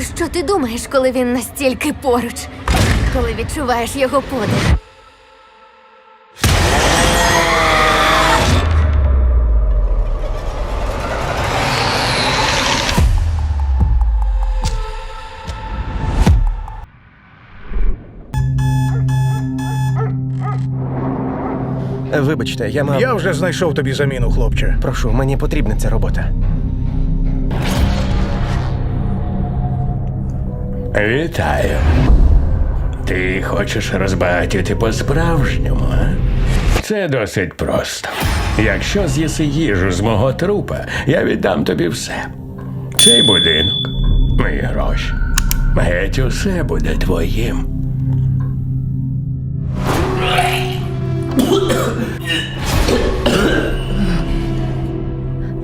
Про що ти думаєш, коли він настільки поруч? Коли відчуваєш його подих? Вибачте, я мав. Я вже знайшов тобі заміну, хлопче. Прошу, мені потрібна ця робота. Вітаю. Ти хочеш розбагатіти по-справжньому, а? Це досить просто. Якщо з'їси їжу з мого трупа, я віддам тобі все. Цей будинок, мої гроші. Геть усе буде твоїм.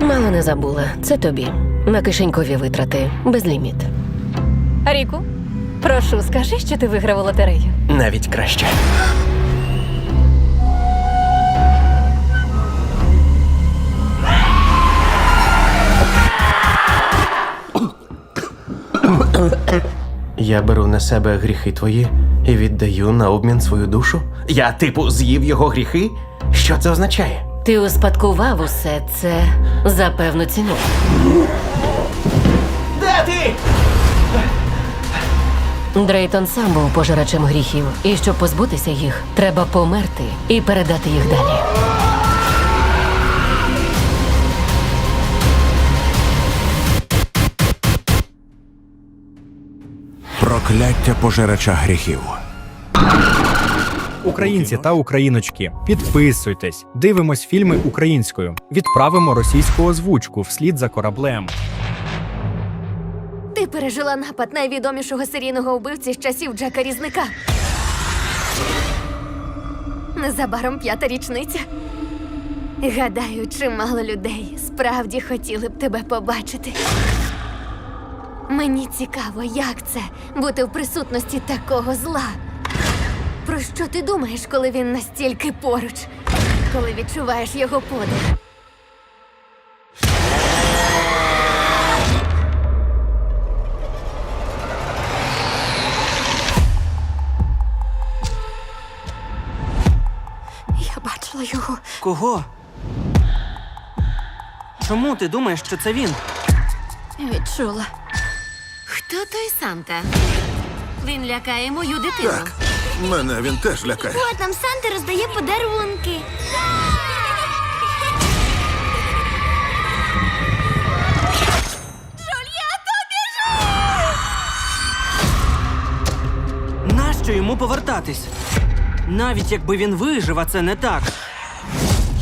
Мало не забула. Це тобі. На кишенькові витрати. Безліміт. Ріку, прошу, скажи, що ти виграв у лотерею. Навіть краще. Я беру на себе гріхи твої і віддаю на обмін свою душу. Я, типу, з'їв його гріхи? Що це означає? Ти успадкував усе це за певну ціну. Де ти? Дрейтон сам був пожирачем гріхів, і щоб позбутися їх, треба померти і передати їх далі. Прокляття пожирача гріхів. Українці та україночки, підписуйтесь, дивимось фільми українською, відправимо російську озвучку вслід за кораблем. Пережила напад найвідомішого серійного вбивці з часів Джека Різника. Незабаром п'ята річниця. Гадаю, чимало людей справді хотіли б тебе побачити. Мені цікаво, як це бути в присутності такого зла. Про що ти думаєш, коли він настільки поруч? Коли відчуваєш його подих? Кого? Чому ти думаєш, що це він? Відчула. Хто той Санта? Він лякає мою дитину. Так, мене він теж лякає. От нам Санта роздає подарунки. Нащо йому повертатись? Навіть якби він вижив, а це не так.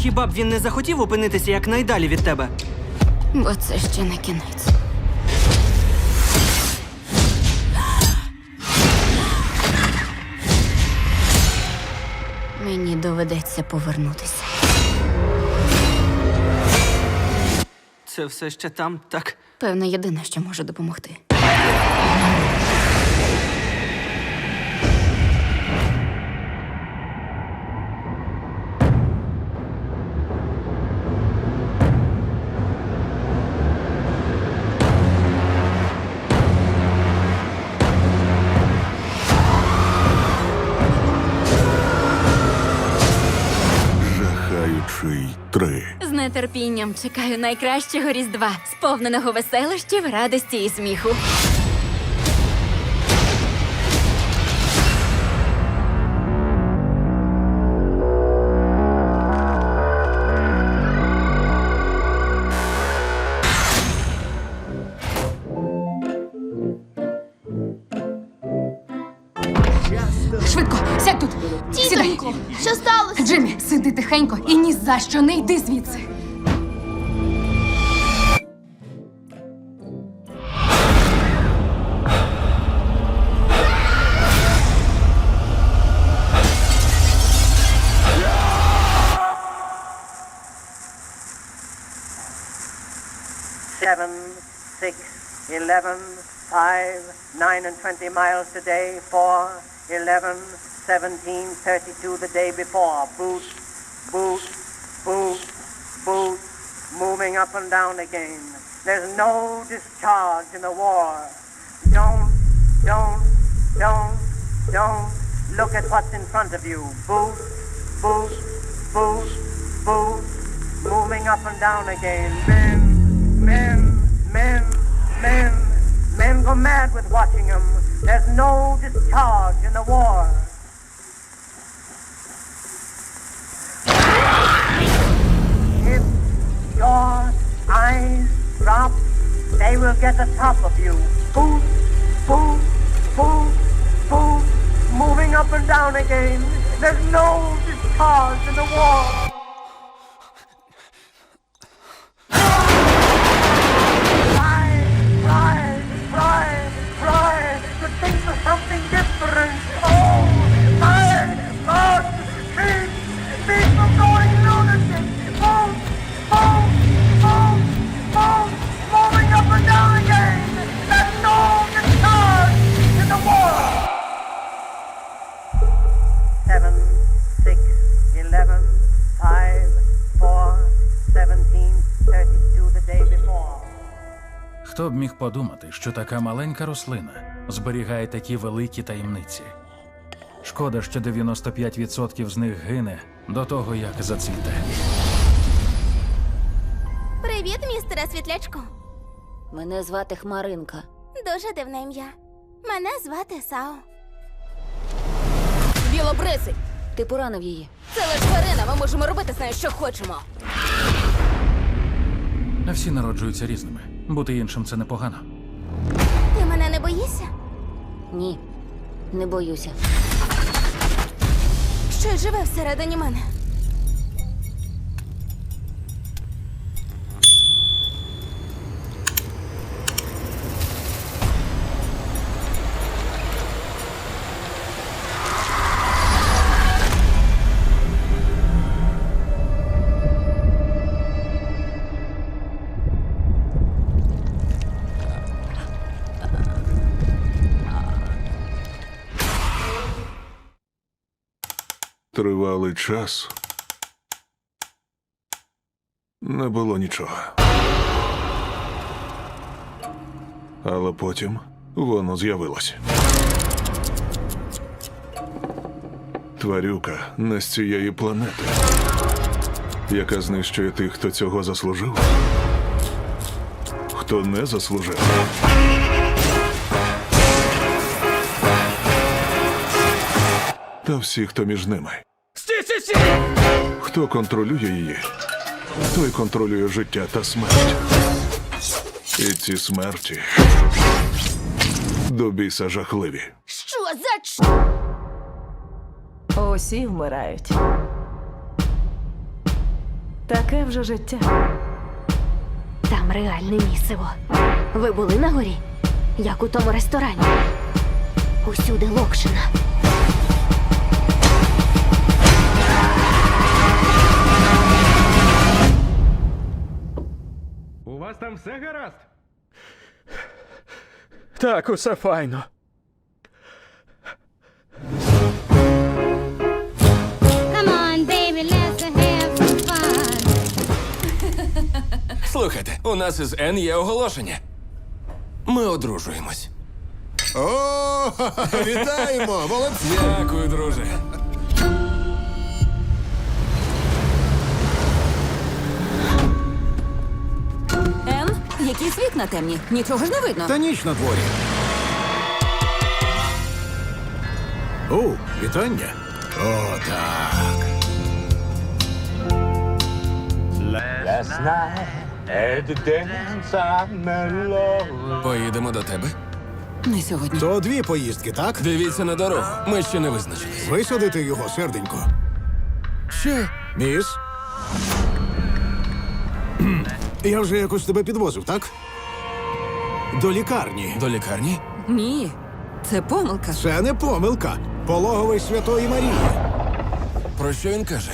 Хіба б він не захотів опинитися якнайдалі від тебе? Бо це ще не кінець. Мені доведеться повернутися. Це все ще там, так? Певно, єдине, що може допомогти. Нетерпінням чекаю найкращого різдва, сповненого веселощів, радості і сміху. Швидко, сядь тут. Сідай. Що сталося? Джиммі, сиди тихенько і ні за що не йди звідси. 11, 5, 9 and 20 miles today. Four, eleven, seventeen, thirty-two 4, 11, 17, 32 the day before. Boot, boot, boot, boot, moving up and down again. There's no discharge in the war. Don't, don't, don't, don't look at what's in front of you. Boot, boot, boot, boot, moving up and down again. Men, men, men, men men go mad with watching them. There's no discharge in the war. If your eyes drop, they will get the top of you. Boom, boom, boom, boom, moving up and down again. There's no discharge in the war. Хто б міг подумати, що така маленька рослина зберігає такі великі таємниці? Шкода, що 95% з них гине до того, як зацвіте. Привіт, містере Світлячко. Мене звати Хмаринка. Дуже дивне ім'я. Мене звати Сао. Білобрисий! Ти поранив її. Це лиш тварина, ми можемо робити з нею, що хочемо. А всі народжуються різними. Бути іншим це непогано. Ти мене не боїшся? Ні, не боюся. Щось живе всередині мене. Тривалий час. Не було нічого. Але потім воно з'явилося. Тварюка не з цієї планети, яка знищує тих, хто цього заслужив. Хто не заслужив. Та всі, хто між ними. Хто контролює її, той контролює життя та смерть. І ці смерті до біса жахливі. Що за ч... Усі вмирають. Таке вже життя. Там реальне місиво. Ви були на горі? Як у тому ресторані? Усюди локшина. Вас там все гаразд? Так, усе файно. Come on, baby, let's have some fun. Слухайте, у нас із Н є оголошення. Ми одружуємось. О, вітаємо! Молодці! Дякую, друже. Ем, який світ на темні? Нічого ж не видно. Та ніч на дворі. О, вітання. О, так. Поїдемо до тебе. Не сьогодні. То дві поїздки, так? Дивіться на дорогу. Ми ще не визначились. Висадити його, серденько. Що? Міс? Я вже якось тебе підвозив, так? До лікарні. До лікарні? Ні, це помилка. Це не помилка. Пологовий Святої Марії. Про що він каже?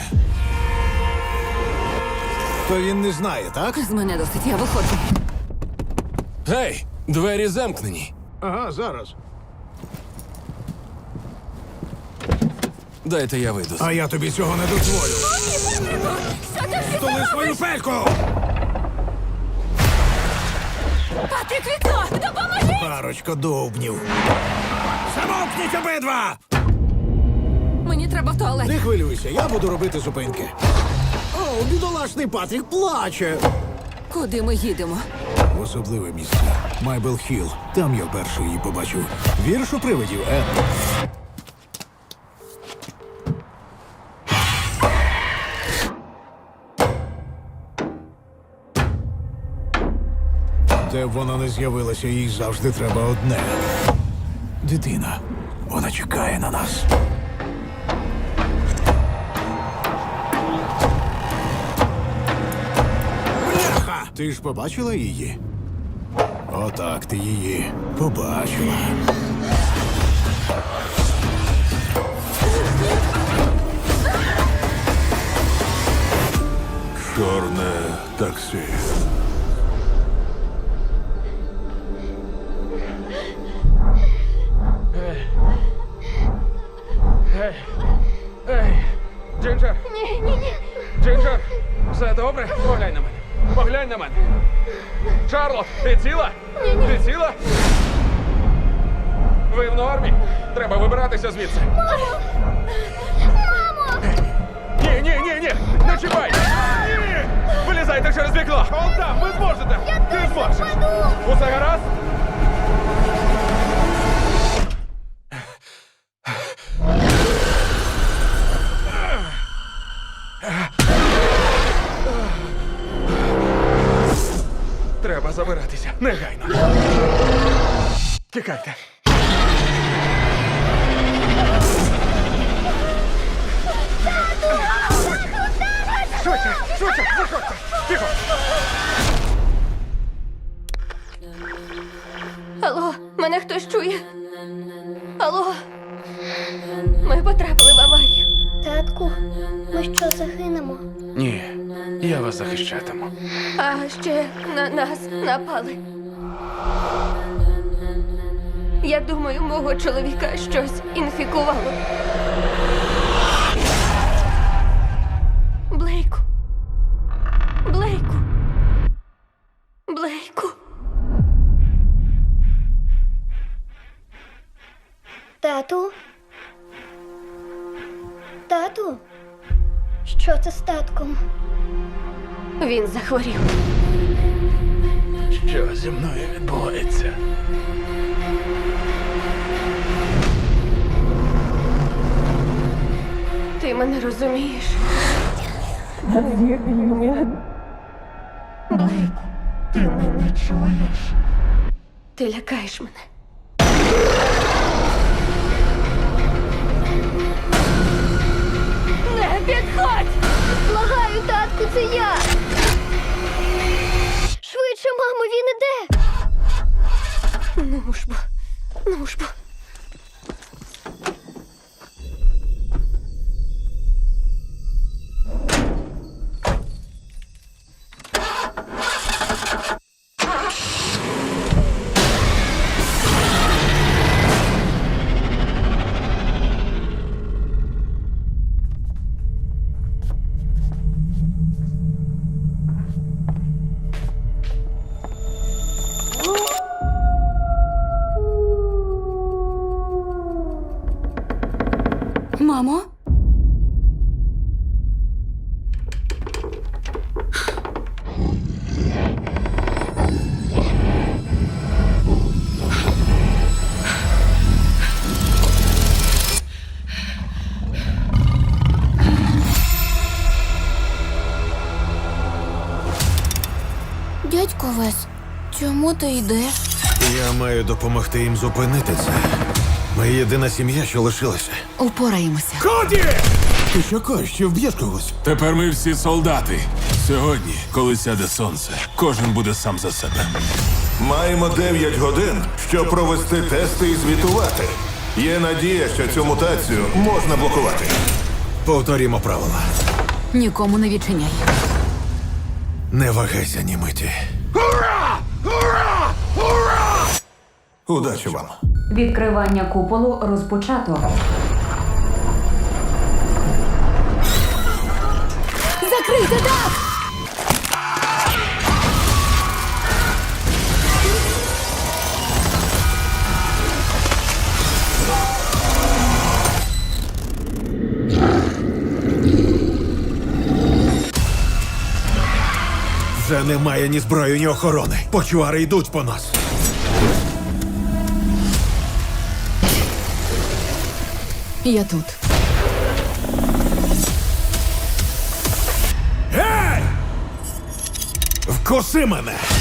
То він не знає, так? З мене досить, я виходжу. Гей, двері замкнені. Ага, зараз. Дайте я вийду. А я тобі цього не дозволю. Столи свою пельку! Патрік, вікно! Допоможіть! Парочка довбнів. Замовкніть обидва! Мені треба в туалет. Не хвилюйся, я буду робити зупинки. О, бідолашний Патрік плаче. Куди ми їдемо? В особливе місце. Майбел Хіл. Там я вперше її побачив. Віршу привидів, Ен. Де б вона не з'явилася, їй завжди треба одне. Дитина. Вона чекає на нас. Бляха! Ти ж побачила її? Отак ти її побачила. Чорне таксі. Все добре? Поглянь на мене. Поглянь на мене. Шарлот, ти ціла? Ні, ні. Ти ціла? Ви в нормі? Треба вибиратися звідси. Мамо! Мамо! Ні, ні, ні, ні! Не чіпай! Ні! Вилізайте через вікно! Он там, ви зможете! ти зможеш! Усе гаразд? Тікайте. Швидше, швидше, заходьте. Тихо. Алло, мене хтось чує? Алло. Ми потрапили в аварію. Татку, ми що загинемо? Ні, я вас захищатиму. А ще на нас напали. Я думаю, мого чоловіка щось інфікувало. Блейку. Блейку. Блейку. Тату? Тату? Що це з татком? Він захворів. Що зі мною відбувається? Ти мене розумієш? Блейк, ти мене чуєш? Ти лякаєш мене. Не підходь! Благаю, татку, це я. Швидше, мамо, він іде. Ну ж бо, ну ж бо. Мамо? Дядько Вес, чому ти йдеш? Я маю допомогти їм зупинити це. Ми єдина сім'я, що лишилася. Упораємося. Коді! Ти що кажеш, що вб'єш когось? Тепер ми всі солдати. Сьогодні, коли сяде сонце, кожен буде сам за себе. Маємо 9 годин, щоб провести тести і звітувати. Є надія, що цю мутацію можна блокувати. Повторімо правила. Нікому не відчиняй. Не вагайся ні миті. Удачі вам. Відкривання куполу розпочато. Закрийте дах! Вже немає ні зброї, ні охорони. Почуари йдуть по нас. Я тут. Гей! Вкуси мене!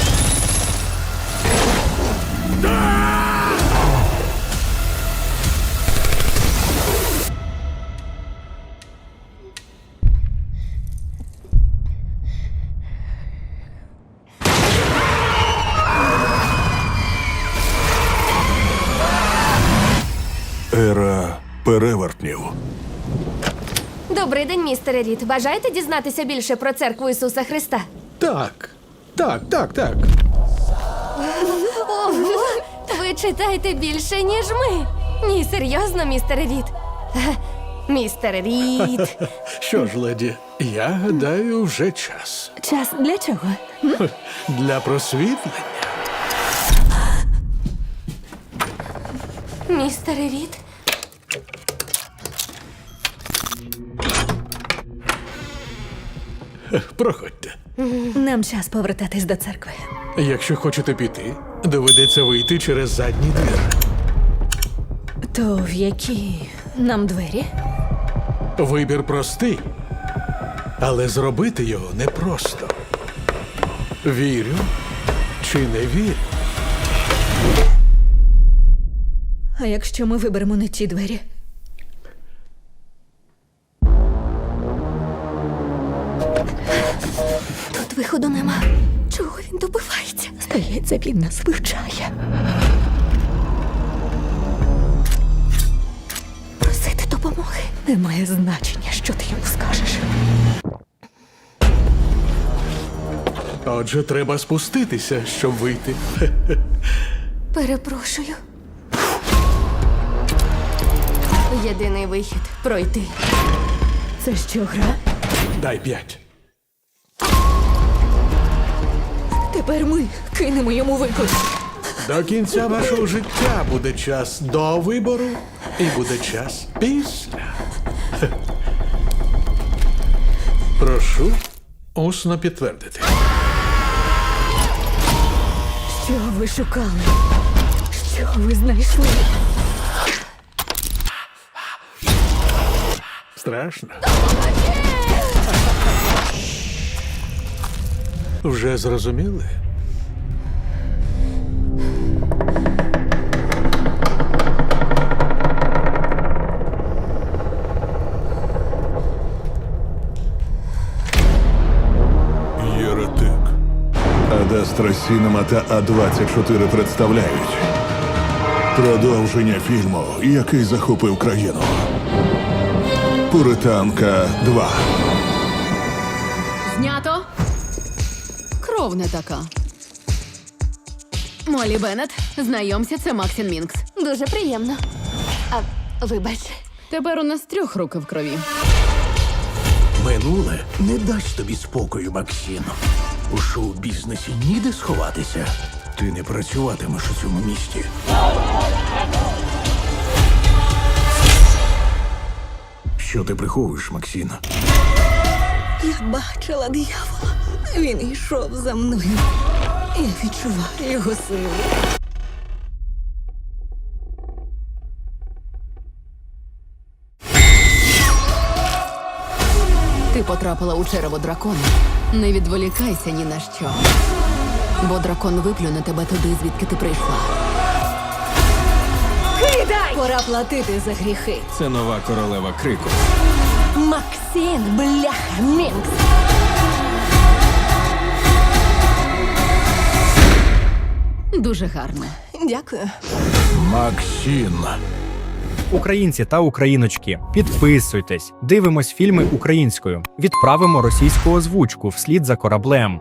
Містере Рід. Бажаєте дізнатися більше про церкву Ісуса Христа? Так, так, так, так. Ого! Ви читаєте більше, ніж ми. Ні, серйозно, містере Рід. Е, Містер Рід. Що ж, леді, я гадаю, вже час. Час для чого? Для просвітлення. Містере Рід. Проходьте. Нам час повертатись до церкви. Якщо хочете піти, доведеться вийти через задній двір. То в які нам двері? Вибір простий, але зробити його непросто. Вірю чи не вірю? А якщо ми виберемо не ті двері? Здається, він нас вивчає. Просити допомоги. Немає значення, що ти йому скажеш. Отже, треба спуститися, щоб вийти. Перепрошую. Єдиний вихід пройти. Це що, гра? Дай п'ять. Тепер ми кинемо йому виклик. До кінця вашого життя буде час до вибору і буде час після. Прошу усно підтвердити. Що ви шукали? Що ви знайшли? Страшно. Вже зрозуміли? Єретик. Адастра Сінема та А24 представляють продовження фільму, який захопив країну. Пуританка 2. Не така. Молі Беннет, знайомся, це Максін Мінкс. Дуже приємно. А вибач, Тепер у нас трьох руки в крові. Минуле не дасть тобі спокою, Максим. У шоу-бізнесі ніде сховатися. Ти не працюватимеш у цьому місті. Що ти приховуєш, Максина? Я бачила диявола. Він йшов за мною. Я відчуваю його силу. Ти потрапила у черево дракона. Не відволікайся ні на що. Бо дракон виплюне тебе туди, звідки ти прийшла. Кидай! Пора платити за гріхи. Це нова королева крику. Максим, бляха, Мінкс. Дуже гарно. Дякую. Максін. Українці та україночки, підписуйтесь, дивимось фільми українською, відправимо російську озвучку вслід за кораблем.